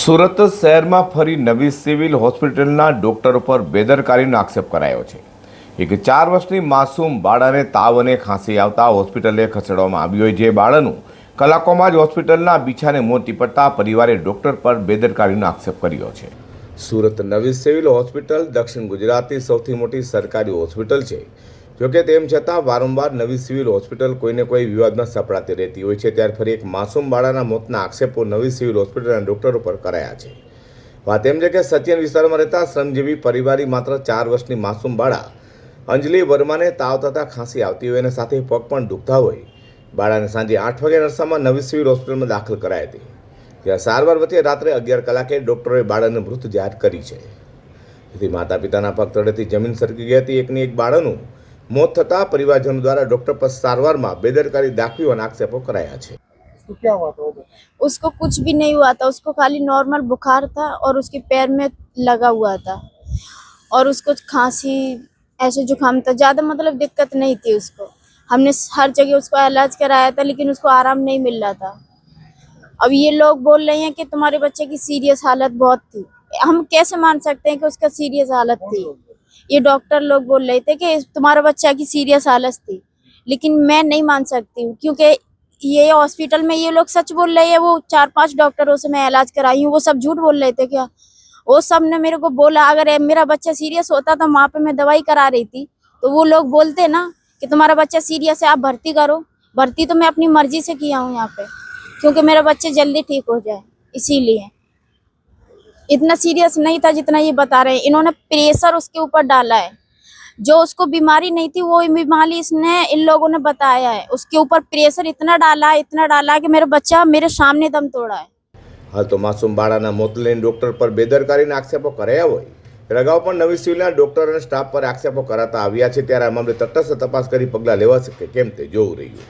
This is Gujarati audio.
સુરત શહેરમાં ફરી નવી સિવિલ હોસ્પિટલના ડોક્ટર પર બેદરકારીનો આક્ષેપ કરાયો છે. એક ચાર વર્ષની માસૂમ બાળાને તાવ અને ખાંસી આવતા હોસ્પિટલે ખસેડવામાં આવ્યું હોય જે બાળાનું કલાકોમાં જ હોસ્પિટલના બીછાને મોત પડતા પરિવારે ડોક્ટર પર બેદરકારીનો આક્ષેપ કર્યો છે. સુરત નવી સિવિલ હોસ્પિટલ દક્ષિણ ગુજરાતની સૌથી મોટી સરકારી હોસ્પિટલ છે. જોકે તેમ છતાં વારંવાર નવી સિવિલ હોસ્પિટલ કોઈને કોઈ વિવાદમાં સપડાતી રહેતી હોય છે, ત્યારે ફરી એક માસૂમ બાળાના મોતના આક્ષેપો નવી સિવિલ હોસ્પિટલના ડોક્ટરો પર કરાયા છે. વાત એમ છે કે સચિન વિસ્તારમાં રહેતા શ્રમજીવી પરિવારી માત્ર ચાર વર્ષની માસૂમ બાળા અંજલિ વર્માને તાવ તથા ખાંસી આવતી હોય અને સાથે પગ પણ દુખતા હોય. બાળાને સાંજે આઠ વાગે નરસામાં નવી સિવિલ હોસ્પિટલમાં દાખલ કરાઈ હતી. જ્યાં સારવાર વચ્ચે રાત્રે અગિયાર કલાકે ડોક્ટરોએ બાળાને મૃત જાહેર કરી છે. જેથી માતા પિતાના પગ તળેથી જમીન સરકી ગઈ હતી. એકની એક બાળાનું મોત થતાં પરિવારજનો દ્વારા ડોક્ટર પર સારવારમાં બેદરકારી દાખવી હોવાના આક્ષેપો કરાયા છે उसको क्या हुआ था वो बताओ उसको कुछ भी नहीं हुआ था उसको खाली नॉर्मल बुखार था और उसके पैर में लगा हुआ था और उसको खांसी ऐसे जुकाम था ज़्यादा मतलब दिक्कत नहीं थी उसको हमने हर जगह उसको इलाज कराया था लेकिन उसको आराम नहीं मिल रहा था अब ये लोग बोल रहे हैं कि तुम्हारे बच्चे की सीरियस हालत बहुत थी हम कैसे मान सकते हैं कि उसका सीरियस हालत थी ये डॉक्टर लोग बोल रहे थे कि तुम्हारा बच्चा की सीरियस हालत थी, लेकिन मैं नहीं मान सकती हूँ, क्योंकि ये हॉस्पिटल में ये लोग सच बोल रहे हैं, वो चार पाँच डॉक्टरों से मैं इलाज कराई हूँ, वो सब झूठ बोल रहे थे क्या? वो सबने मेरे को बोला, अगर मेरा बच्चा सीरियस होता तो वहाँ पे मैं दवाई करा रही थी। तो वो लोग बोलते ना कि तुम्हारा बच्चा सीरियस है, आप भर्ती करो। भर्ती तो मैं अपनी मर्ज़ी से किया हूँ यहाँ पे, क्योंकि मेरा बच्चा जल्दी ठीक हो जाए, इसीलिए। इतना सीरियस नहीं था जितना ये बता रहे हैं इन्होंने प्रेशर उसके ऊपर डाला है जो उसको बीमारी नहीं थी वो बीमारी इसने इन लोगों ने बताया है उसके ऊपर प्रेशर इतना डाला है इतना डाला है कि मेरा बच्चा मेरे सामने दम तोड़ा है હાલ તો માસૂમ બાળાના મોત લઈને ડોક્ટર પર બેદરકારીના આક્ષેપો કરાયા હોય ત્યારે અગાઉ પણ નવી સિવિલના ડોક્ટર અને સ્ટાફ પર આક્ષેપો કરાતા આવ્યા છે ત્યારે આ મામલે તટસ્થ તપાસ કરી પગલાં લેવાશે કે કેમ તે જોવું રહ્યું